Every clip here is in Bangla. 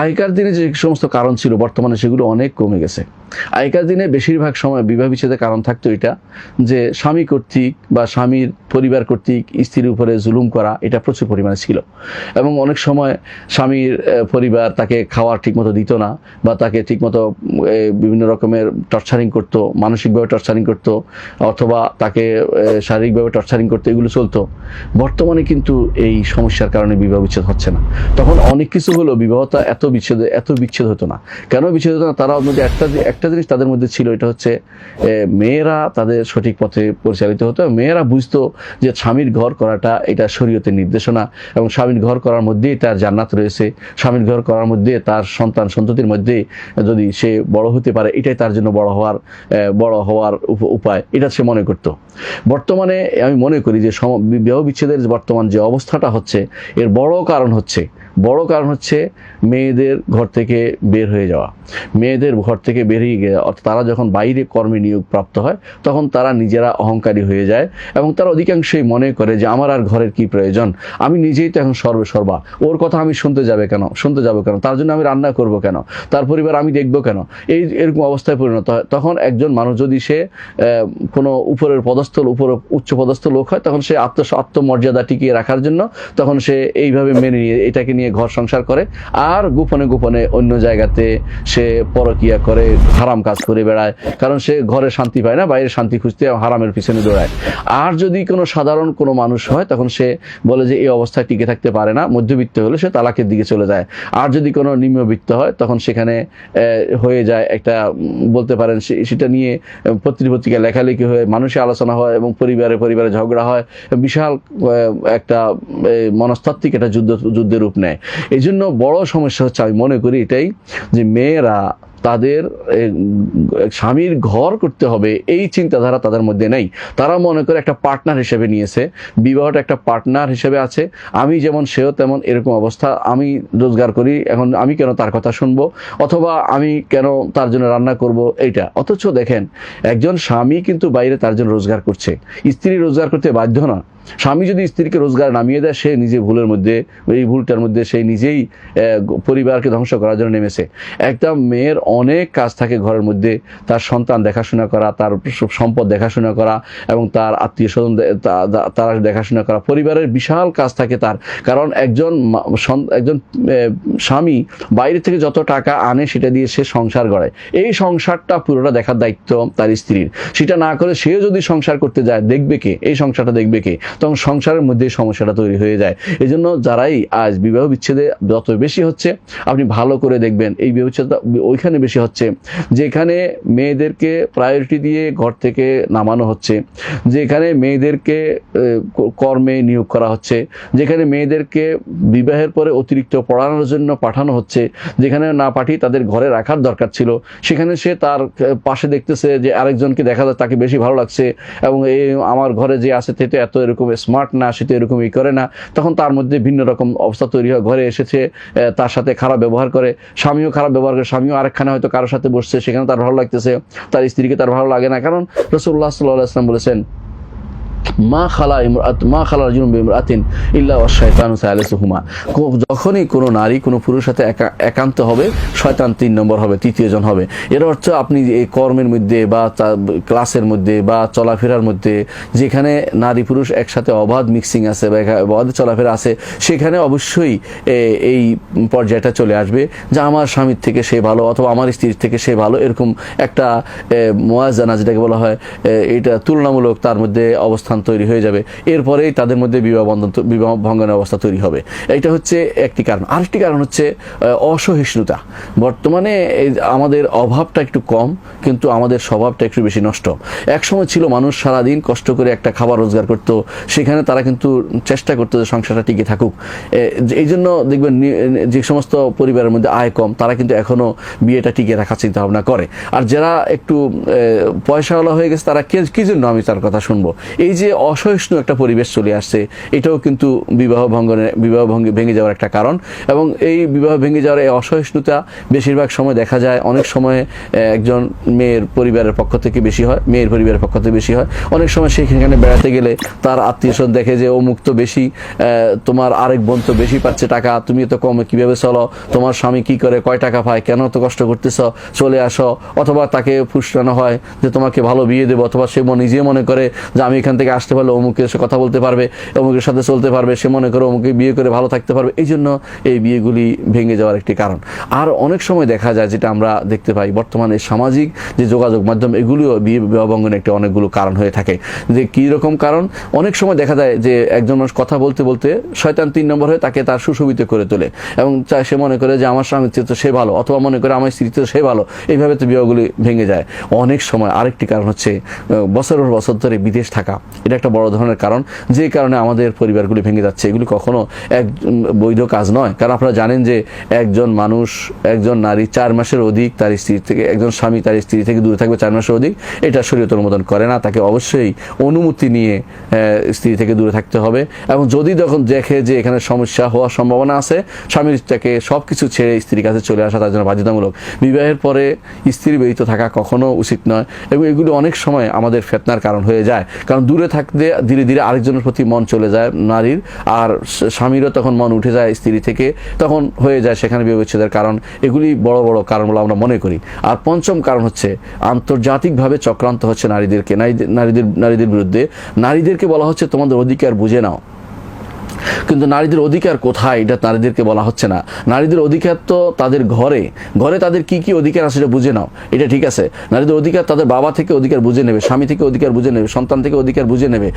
আগেকার দিনে যে সমস্ত কারণ ছিল, বর্তমানে সেগুলো অনেক কমে গেছে। আগেকার দিনে বেশিরভাগ সময় বিবাহ বিচ্ছেদের কারণ থাকতো এটা, যে স্বামী কর্তৃক বা স্বামীর পরিবার কর্তৃক স্ত্রীর উপরে জুলুম করা, এটা প্রচুর পরিমাণে ছিল। এবং অনেক সময় স্বামীর পরিবার তাকে খাওয়ার ঠিকমতো দিত না বা তাকে ঠিকমতো বিভিন্ন রকমের টর্চারিং করতো, মানসিকভাবে টর্চারিং করতো, অথবা তাকে শারীরিকভাবে টর্চারিং করতো, এগুলো চলতো। বর্তমানে কিন্তু এই সমস্যার কারণে বিবাহ বিচ্ছেদ হচ্ছে না। তখন অনেক কিছু হলো, বিবাহটা এত বিচ্ছেদ, এত বিচ্ছেদ হতো না। কেন বিচ্ছেদ হতো না? তারা মধ্যে একটা একটা জিনিস তাদের মধ্যে ছিল, এটা হচ্ছে মেয়েরা তাদের সঠিক পথে পরিচালিত হতো মেয়েরা বুঝতো যে স্বামীর ঘর করাটা এটা শরীয়তের নির্দেশনা এবং স্বামীর ঘর করার মধ্যেই তার জান্নাত রয়েছে। স্বামীর ঘর করার মধ্যে তার সন্তান সন্ততির মধ্যে যদি সে বড় হতে পারে, এটাই তার জন্য বড় হওয়ার বড় হওয়ার উপ- উপায়। এটা সে মনে করতো। বর্তমানে আমি মনে করি যে সম- বিবাহ বিচ্ছেদের বর্তমান যে অবস্থাটা হচ্ছে, এর বড় কারণ হচ্ছে, বড় কারণ হচ্ছে মেয়েদের ঘর থেকে বের হয়ে যাওয়া। মেয়েদের ঘর থেকে বেরিয়ে গিয়ে তারা যখন বাইরে কর্মে নিয়োগ প্রাপ্ত হয়, তখন তারা নিজেরা অহংকারী হয়ে যায় এবং তারা অধিকাংশই মনে করে যে, আমার আর ঘরের কি প্রয়োজন? আমি নিজেই তো এখন সর্বসর্বা ওর কথা আমি শুনতে যাবে কেন? শুনতে যাব কেন? তার জন্য আমি রান্না করব কেন? তার পরিবার আমি দেখব কেন? এই এরকম অবস্থায় পরিণত হয়। তখন একজন মানুষ যদি সে কোনো উপরের পদস্থ, উপর উচ্চ পদস্থ লোক হয়, তখন সে আত্ম, আত্মমর্যাদা টিকিয়ে রাখার জন্য তখন সে এইভাবে মেনে নিয়ে, এটাকে নিয়ে ঘর সংসার করে। আর গোপনে গোপনে অন্য জায়গাতে সে পরকিয়া করে, হারাম কাজ করে বেড়ায়। কারণ সে ঘরে শান্তি পায় না, বাইরে শান্তি খুঁজতে হারামের পিছনে দৌড়ায়। আর যদি কোনো সাধারণ কোনো মানুষ হয়, তখন সে বলে যে, এই অবস্থায় টিকে থাকতে পারে না। মধ্যবিত্ত হলে সে তালাকের দিকে চলে যায়। আর যদি কোনো নিম্নবিত্ত হয়, তখন সেখানে হয়ে যায় একটা বলতে পারেন সেটা নিয়ে পত্রিপত্রিকা লেখালেখি হয়ে মানুষের আলোচনা হয় এবং পরিবারে পরিবারে ঝগড়া হয়। বিশাল একটা মনস্তাত্ত্বিক একটা যুদ্ধ, যুদ্ধের রূপ নেয়। এই জন্য বড় সমস্যা হচ্ছে আমি মনে করি এটাই যে মেয়েরা তাদের স্বামীর ঘর করতে হবে, এই চিন্তাধারা তাদের মধ্যে নেই। তারা মনে করে একটা পার্টনার হিসেবে নিয়েছে, বিবাহটা একটা পার্টনার হিসেবে আছে। আমি যেমন সেও তেমন এরকম অবস্থা, আমি রোজগার করি, এখন আমি কেন তার কথা শুনব? অথবা আমি কেন তার জন্য রান্না করব? এইটা। অথচ দেখেন, একজন স্বামী কিন্তু বাইরে তার জন্য রোজগার করছে। স্ত্রী রোজগার করতে বাধ্য না। স্বামী যদি স্ত্রীকে রোজগার নামিয়ে দেয়, সে নিজে ভুলের মধ্যে, এই ভুলটার মধ্যে সেই নিজেই পরিবারকে ধ্বংস করার জন্য নেমেছে। একটা মেয়ের অনেক কাজ থাকে ঘরের মধ্যে, তার সন্তান দেখাশোনা করা, তার সম্পদ দেখাশোনা করা এবং তার আত্মীয় স্বজন তারা দেখাশোনা করা, পরিবারের বিশাল কাজ থাকে তার। কারণ একজন একজন স্বামী বাইরে থেকে যত টাকা আনে, সেটা দিয়ে সে সংসার গড়ে এই সংসারটা পুরোটা দেখার দায়িত্ব তার স্ত্রীর। সেটা না করে সেও যদি সংসার করতে যায়, দেখবে কে? এই সংসারটা দেখবে কে? তখন সংসারের মধ্যে সমস্যাটা তৈরি হয়ে যায়। এই জন্য যারাই আজ বিবাহ বিচ্ছেদে যত বেশি হচ্ছে, আপনি ভালো করে দেখবেন, এই বিচ্ছেদটা ওইখানে বেশি হচ্ছে। যেখানে মেয়েদেরকে প্রায়োরিটি দিয়ে ঘর থেকে নামানো হচ্ছে, যেখানে মেয়েদেরকে কর্মে নিয়োগ করা হচ্ছে, যেখানে মেয়েদেরকে বিবাহের পরে অতিরিক্ত পড়ানোর জন্য পাঠানো হচ্ছে, যেখানে না পাঠিয়ে তাদের ঘরে রাখার দরকার ছিল, সেখানে সে তার পাশে দেখতেছে যে আরেকজনকে দেখা যায় তাকে বেশি ভালো লাগছে এবং এই আমার ঘরে যে আছে সে তো এত এরকম স্মার্ট না, সে তো এরকম ই করে না। তখন তার মধ্যে ভিন্ন রকম অবস্থা তৈরি হয়। ঘরে এসেছে তার সাথে খারাপ ব্যবহার করে। স্বামীও খারাপ ব্যবহার করে। স্বামীও আরেকখানে হয়তো কারোর সাথে বসছে, সেখানে তার ভালো লাগতেছে। তার স্ত্রীকে তার ভালো লাগে না। কারণ রসুল্লাহ সাল্লাহ আসলাম বলেছেন মা খালা ইমরাত, মা খালা রাজুন বিমরাতিন ইল্লা ওয়াশাইতানু সায়ালিসুহুমা যখনই কোনো নারী, কোনো পুরুষের সাথে একা- একান্ত হবে, শয়তান তিন নম্বর হবে, তৃতীয় জন হবে। এর অর্থ আপনি এই কর্মের মধ্যে বা ক্লাসের মধ্যে বা চলাফেরার মধ্যে যেখানে নারী, পুরুষ একসাথে অবাধ মিক্সিং আছে বা অবাধ চলাফেরা আছে, সেখানে অবশ্যই এই পর্যায়টা চলে আসবে যে আমার স্বামীর থেকে সে ভালো অথবা আমার স্ত্রীর থেকে সে ভালো এরকম একটা মোয়াজানা যেটাকে বলা হয় এটা তুলনামূলক তার মধ্যে অবস্থান তৈরি হয়ে যাবে। এরপরেই তাদের মধ্যে বিবাহ বন্ধন বিবাহ ভঙ্গনের অবস্থা তৈরি হবে। এটা হচ্ছে একটি কারণ। আরেকটি কারণ হচ্ছে অসহিষ্ণুতা। বর্তমানে আমাদের অভাবটা একটু কম, কিন্তু আমাদের স্বভাবটা একটু বেশি নষ্ট। একসময় ছিল মানুষ সারাদিন কষ্ট করে একটা খাবার রোজগার করতো। সেখানে তারা কিন্তু চেষ্টা করতো যে সংসারটা টিকে থাকুক। এই জন্য দেখবেন যে সমস্ত পরিবারের মধ্যে আয় কম, তারা কিন্তু এখনও বিয়েটা টিকে রাখার চিন্তা ভাবনা করে। আর যারা একটু পয়সাওয়ালা হয়ে গেছে, তারা কি জন্য আমি তার কথা শুনব? এই যে অসহিষ্ণু একটা পরিবেশ চলে আসছে, এটাও কিন্তু বিবাহ ভঙ্গনে, বিবাহ ভঙ্গে, ভেঙে যাওয়ার একটা কারণ। এবং এই বিবাহ ভেঙে যাওয়ার এই অসহিষ্ণুতা বেশিরভাগ সময় দেখা যায়, অনেক সময় একজন মেয়ের পরিবারের পক্ষ থেকে বেশি হয়, মেয়ের পরিবারের পক্ষ থেকে বেশি হয়। অনেক সময় সেখানে বেড়াতে গেলে তার আত্মীয় স্বজন দেখে যে, ও মুক্ত বেশি তোমার আরেক বোন তো বেশি পাচ্ছে টাকা, তুমি তো কমে কীভাবে চলো? তোমার স্বামী কি করে, কয় টাকা পায়, কেন তো কষ্ট করতেছ? চলে আসো। অথবা তাকে ফুসলানো হয় যে, তোমাকে ভালো বিয়ে দেবো। অথবা সে নিজে মনে করে যে, আমি এখান থেকে আসতে পারলে অমুকের সাথে কথা বলতে পারবে, অমুকের সাথে চলতে পারবে, সে মনে করে অমুকে বিয়ে করে ভালো থাকতে পারবে। এই জন্য এই বিয়েগুলি ভেঙে যাওয়ার একটি কারণ। আর অনেক সময় দেখা যায় যেটা আমরা দেখতে পাই, বর্তমানে সামাজিক যে যোগাযোগ মাধ্যম, এগুলিও বিয়ে বিবাহ ভঙ্গনের একটি অনেকগুলো কারণ হয়ে থাকে। যে কী রকম কারণ? অনেক সময় দেখা যায় যে একজন মানুষ কথা বলতে বলতে শয়তান তিন নম্বর হয়ে তাকে তার সুশোভিত করে তোলে এবং সে মনে করে যে আমার স্বামীর তো সে ভালো, অথবা মনে করে আমার স্ত্রী তো সে ভালো। এইভাবে তো বিবাহগুলি ভেঙে যায়। অনেক সময় আরেকটি কারণ হচ্ছে বছরের বছর ধরে বিদেশ থাকা। এটা একটা বড় ধরনের কারণ। যে কারণে আমাদের পরিবারগুলি ভেঙে যাচ্ছে, এগুলি কখনো এক বৈধ কাজ নয়। কারণ আপনারা জানেন যে একজন মানুষ, একজন নারী চার মাসের অধিক তার স্ত্রী থেকে, একজন স্বামী তার স্ত্রী থেকে দূরে থাকবে চার মাসের অধিক, এটা শরীয়ত অনুমোদন করে না। তাকে অবশ্যই অনুমতি নিয়ে স্ত্রী থেকে দূরে থাকতে হবে। এবং যদি তখন দেখে যে এখানে সমস্যা হওয়ার সম্ভাবনা আছে, স্বামীর তাকে সব কিছু ছেড়ে স্ত্রীর কাছে চলে আসা তার জন্য বাধ্যতামূলক। বিবাহের পরে স্ত্রী ব্যতীত থাকা কখনো উচিত নয়। এবং এগুলো অনেক সময় আমাদের ফেতনার কারণ হয়ে যায়। কারণ দূরে থাকতে ধীরে ধীরে আরেকজনের প্রতি মন চলে যায় নারীর, আর স্বামীরও তখন মন উঠে যায় স্ত্রী থেকে। তখন হয়ে যায় সেখানে বিবেচ্ছেদের কারণ। এগুলি বড় বড় কারণ বলে আমরা মনে করি। আর পঞ্চম কারণ হচ্ছে আন্তর্জাতিকভাবে চক্রান্ত হচ্ছে নারীদেরকে। নারীদের নারীদের নারীদের বিরুদ্ধে। নারীদেরকে বলা হচ্ছে, তোমাদের অধিকার বুঝে নাও। কিন্তু নারীদের অধিকার কোথায়? এটা নারীদেরকে বলা হচ্ছে না। নারীদের অধিকার তো তাদের ঘরে। ঘরে তাদের কি কি অধিকার আছে সেটা বুঝে নাও। এটা ঠিক আছে। নারীদের অধিকার তাদের বাবা থেকে অধিকার বুঝে নেবে, স্বামী থেকে অধিকার বুঝে নেবে, সন্তান থেকে অধিকার বুঝে নেবে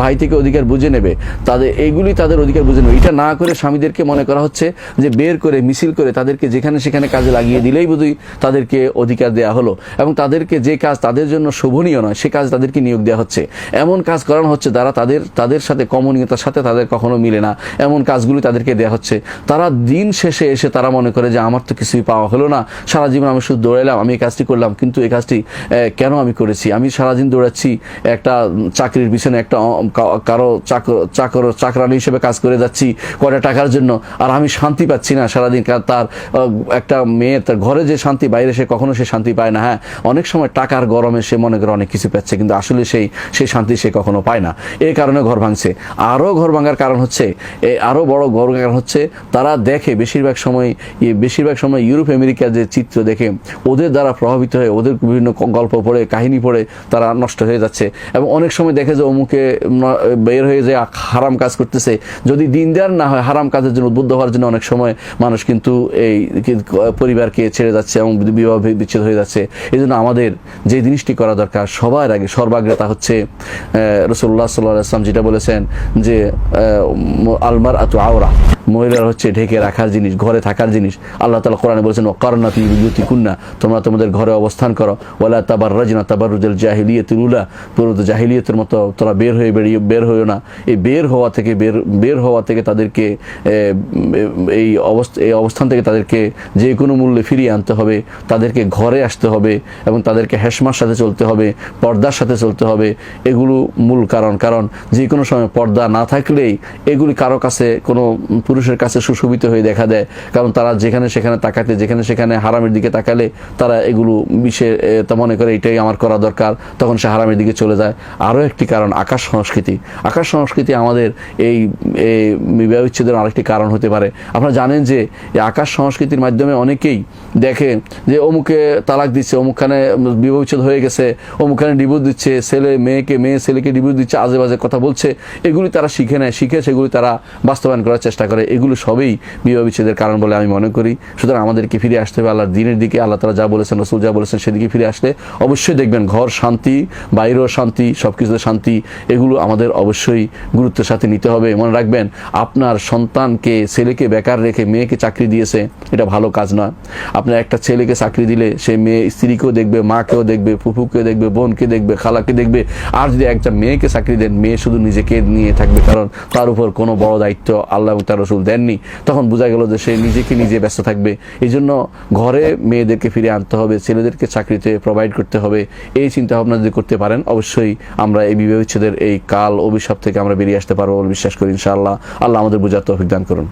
ভাই থেকে অধিকার বুঝে নেবে। তাদের এইগুলি তাদের অধিকার বুঝে নেবে। এটা না করে স্বামীদেরকে মনে করা হচ্ছে যে বের করে, মিছিল করে তাদেরকে যেখানে সেখানে কাজে লাগিয়ে দিলেই বোধহয় তাদেরকে অধিকার দেওয়া হলো। এবং তাদেরকে যে কাজ তাদের জন্য শোভনীয় নয়, সে কাজ তাদেরকে নিয়োগ দেওয়া হচ্ছে। এমন কাজ করানো হচ্ছে তারা তাদের তাদের সাথে কমনীয়তার সাথে তাদের কখনো মিলে না, এমন কাজগুলি তাদেরকে দেওয়া হচ্ছে। তারা দিন শেষে এসে তারা মনে করে যে, আমার তো কিছুই পাওয়া হলো না। সারা জীবন আমি শুধু দৌড়াইলাম, আমি এই কাজটি করলাম, কিন্তু এই কাজটি কেন আমি করেছি? আমি সারাদিন দৌড়াচ্ছি, একটা চাকরির পিছনে একটা কারও চাকর চাকর চাকরানি হিসেবে কাজ করে যাচ্ছি কয়টা টাকার জন্য, আর আমি শান্তি পাচ্ছি না সারাদিন তার একটা মেয়ে তার ঘরে যে শান্তি, বাইরে সে কখনো সে শান্তি পায় না। হ্যাঁ অনেক সময় টাকার গরমে সে মনে করে অনেক কিছু পাচ্ছে, কিন্তু আসলে সেই সেই শান্তি সে কখনো পায় না। এই কারণে ঘর ভাঙছে। আরও ঘর ভাঙার কারণ হচ্ছে এ আরও বড় কারণ হচ্ছে, তারা দেখে বেশিরভাগ সময় বেশিরভাগ সময় ইউরোপ, আমেরিকার যে চিত্র দেখে, ওদের দ্বারা প্রভাবিত হয়ে, ওদের বিভিন্ন গল্প পড়ে, কাহিনী পড়ে, তারা নষ্ট হয়ে যাচ্ছে। এবং অনেক সময় দেখে যে অমুকে বের হয়ে যে হারাম কাজ করতেছে। যদি দিন দেওয়ার না হয়, হারাম কাজের জন্য উদ্বুদ্ধ হওয়ার জন্য অনেক সময় মানুষ কিন্তু এই পরিবারকে ছেড়ে যাচ্ছে এবং বিবাহ বিচ্ছেদ হয়ে যাচ্ছে। এই জন্য আমাদের যে জিনিসটি করা দরকার, সবার আগে সর্বাগ্রে তা হচ্ছে রসুল্লাহ সাল্লাহ আসলাম যেটা বলেছেন যে المرأة عورة. মহিলার হচ্ছে ঢেকে রাখার জিনিস, ঘরে থাকার জিনিস। আল্লাহ তালা কোরআনে বলেছেন অকারণা তুই বিদ্যুতি কুন্না তোমরা তোমাদের ঘরে অবস্থান করো। ওলা তাবার রাজনা তাবার রুজেল জাহিলিয়তুল উলা পুরো জাহিলিয়তের মতো তোরা বের হয়ে বেরিয়ে, বের হয়েও না। এই বের হওয়া থেকে বের বের হওয়া থেকে তাদেরকে এই অবস্থা, এই অবস্থান থেকে তাদেরকে যে কোনো মূল্যে ফিরিয়ে আনতে হবে। তাদেরকে ঘরে আসতে হবে এবং তাদেরকে হেসমার সাথে চলতে হবে, পর্দার সাথে চলতে হবে। এগুলো মূল কারণ। কারণ যে কোনো সময় পর্দা না থাকলেই এগুলি কারও কাছে কোনো পুরুষের কাছে সুশোভিত হয়ে দেখা দেয়। কারণ তারা যেখানে সেখানে তাকাতে যেখানে সেখানে হারামের দিকে তাকালে তারা এগুলো এ, তা মনে করে এটাই আমার করা দরকার। তখন সে হারামের দিকে চলে যায়। আরও একটি কারণ আকাশ সংস্কৃতি। আকাশ সংস্কৃতি আমাদের এই বিবাহ বিচ্ছেদের আরেকটি কারণ হতে পারে। আপনারা জানেন যে আকাশ সংস্কৃতির মাধ্যমে অনেকেই দেখে যে অমুকে তালাক দিচ্ছে অমুকখানে বিবাহ বিচ্ছেদ হয়ে গেছে অমুকখানে ডিভোর্স দিচ্ছে ছেলে মেয়েকে মেয়ে ছেলেকে ডিভোর্স দিচ্ছে আজে বাজে কথা বলছে। এগুলি তারা শিখে নেয় শিখে সেগুলি তারা বাস্তবায়ন করার চেষ্টা করে। এগুলো সবই বিবাহ বিচ্ছেদের কারণ বলে আমি মনে করি। সুতরাং আমাদেরকে ফিরে আসতে হবে আল্লাহর দিনের দিকে। আল্লাহ তালা যা বলেছেন, রসুল যা বলেছেন সেদিকে ফিরে আসলে অবশ্যই দেখবেন ঘর শান্তি, বাইরেও শান্তি সব কিছুতে শান্তি, এগুলো আমাদের অবশ্যই গুরুত্বের সাথে নিতে হবে। মনে রাখবেন, আপনার সন্তানকে, ছেলেকে বেকার রেখে মেয়েকে চাকরি দিয়েছে, এটা ভালো কাজ না আপনার একটা ছেলেকে চাকরি দিলে সে মেয়ে স্ত্রীকেও দেখবে, মাকেও দেখবে ফুফুকে দেখবে, বোনকে দেখবে, খালাকে দেখবে। আর যদি একটা মেয়েকে চাকরি দেন, মেয়ে শুধু নিজেকে নিয়ে থাকবে, কারণ তার উপর কোনো বড় দায়িত্ব আল্লাহ তার রসুল দেননি, তখন বোঝা গেল যে সে নিজেকে নিজে ব্যস্ত থাকবে। এই জন্য ঘরে মেয়েদেরকে ফিরে আনতে হবে, ছেলেদেরকে চাকরিতে প্রোভাইড করতে হবে, এই চিন্তা ভাবনা যদি করতে পারেন, অবশ্যই আমরা এই বিবাহ বিচ্ছেদের এই কাল অভিশাপ থেকে আমরা বেরিয়ে আসতে পারব বিশ্বাস করি ইনশাআল্লাহ। আল্লাহ আমাদের বোঝার তো অভিজ্ঞান করুন।